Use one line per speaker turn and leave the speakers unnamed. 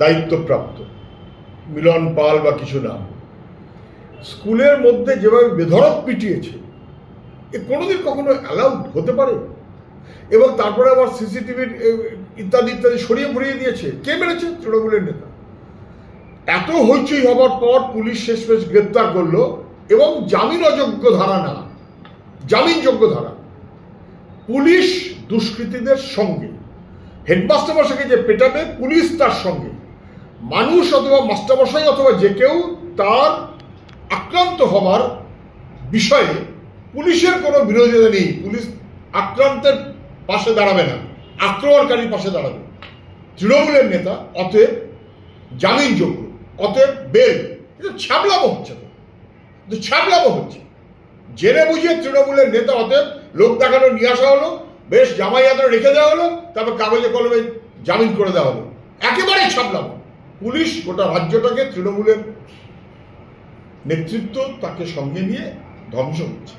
দায়িত্বপ্রাপ্ত। মিলন পাল বা কিছু নাম। স্কুলের মধ্যে যেভাবে বেধরক পিটিয়েছে, এ কোনোদিন কখনো অ্যালাউড হতে পারে? এবং তারপরে আবার সিসিটিভির ইত্যাদি ইত্যাদি সরিয়ে ফরিয়ে দিয়েছে। কে মেরেছে? তৃণমূলের নেতা। এত হইচই হবার পর পুলিশ শেষমেশ গ্রেপ্তার করল এবং জামিন অযোগ্য ধারা না জামিনযোগ্য ধারা। পুলিশ দুষ্কৃতীদের সঙ্গে। হেডমাস্টার মশাইকে যে পেটাবে পুলিশ তার সঙ্গে। মানুষ অথবা মাস্টারমশাই অথবা যে কেউ তার আক্রান্ত হবার বিষয়ে পুলিশের কোনো বিরোধিতা নেই। পুলিশ আক্রান্তের পাশে দাঁড়াবে না। আক্রমণকারীর পাশে দাঁড়াবে। তৃণমূলের নেতা অতএব জামিনযোগ্য অতএব বেল। কিন্তু ছ্যাবলামো হচ্ছে কিন্তু ছ্যাবলামো হচ্ছে। জেনে বুঝিয়ে তৃণমূলের নেতা অতএব লোক দেখানো, নিয়ে আসা হলো। বেশ জামাই আদর রেখে দেওয়া হলো। তারপর কাগজে কলমে জামিন করে দেওয়া হলো। একেবারেই ছাপলামো পুলিশ গোটা রাজ্যটাকে তৃণমূলের নেতৃত্ব তাকে সঙ্গে নিয়ে ধ্বংস হচ্ছে